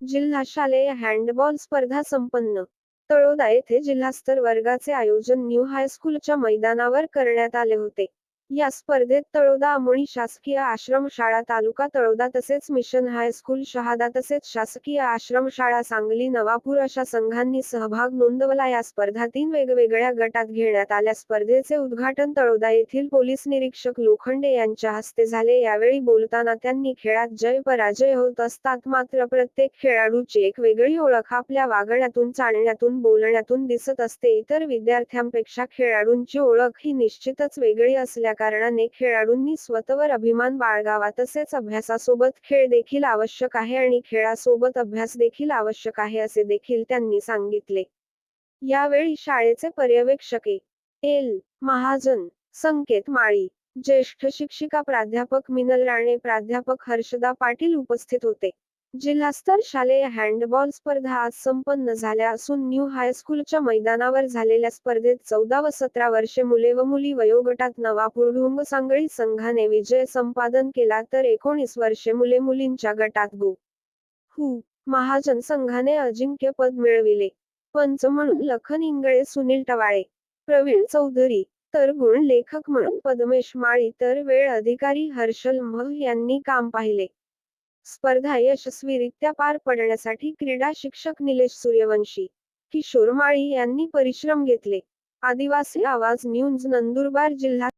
जिल्हा शालेय हँडबॉल स्पर्धा संपन्न. तळोदा येथे जिल्हास्तर वर्गाचे आयोजन न्यू हायस्कूलच्या मैदानावर करण्यात आले होते. या स्पर्धेत तळोदा अमोणी शासकीय आश्रमशाळा तालुका तळोदा तसेच मिशन हायस्कूल शहादा तसेच शासकीय आश्रमशाळा सांगली नवापूर अशा संघांनी सहभाग नोंदवला. या स्पर्धा तीन वेगवेगळ्या गटात घेण्यात आल्या. स्पर्धेचे उद्घाटन तळोदा येथील पोलीस निरीक्षक लोखंडे यांच्या हस्ते झाले. यावेळी बोलताना त्यांनी खेळात जय पराजय होत असतात. मात्र प्रत्येक खेळाडूची एक वेगळी ओळख आपल्या वागण्यातून चालण्यातून बोलण्यातून दिसत असते. इतर विद्यार्थ्यांपेक्षा खेळाडूंची ओळख ही निश्चितच वेगळी असल्या कारणाने खेळाडूंनी स्वतःवर अभिमान बाळगावा तसेच अभ्यासासोबत खेळ देखील आवश्यक आहे आणि खेळासोबत अभ्यास देखील आवश्यक आहे असे देखील त्यांनी सांगितले. यावेळी शाळेचे पर्यवेक्षके एल. महाजन संकेत माळी ज्येष्ठ शिक्षिका प्राध्यापक मिनल राणे प्राध्यापक हर्षदा पाटील उपस्थित होते. जिल्हास्तर शालेय हँडबॉल स्पर्धा आज संपन्न झाल्या असून न्यू हायस्कूलच्या मैदानावर झालेल्या स्पर्धेत चौदा व सतरा वर्षे मुले व मुली वयोगटात नवापूर ढुंग सांगळी संघाने विजय संपादन केला तर एकोणीस वर्षे मुले मुलींच्या गटात गो. हु. महाजन संघाने अजिंक्यपद मिळविले. पंच म्हणून लखन इंगळे सुनील टवाळे प्रवीण चौधरी तर गुण लेखक म्हणून पद्मेश माळी तर वेळ अधिकारी हर्षल मह यांनी काम पाहिले. स्पर्धा यशस्वीरित्या पार पडण्यासाठी क्रीडा शिक्षक निलेश सूर्यवंशी किशोर माळी यांनी परिश्रम घेतले. आदिवासी आवाज न्यूज नंदुरबार जिल्हा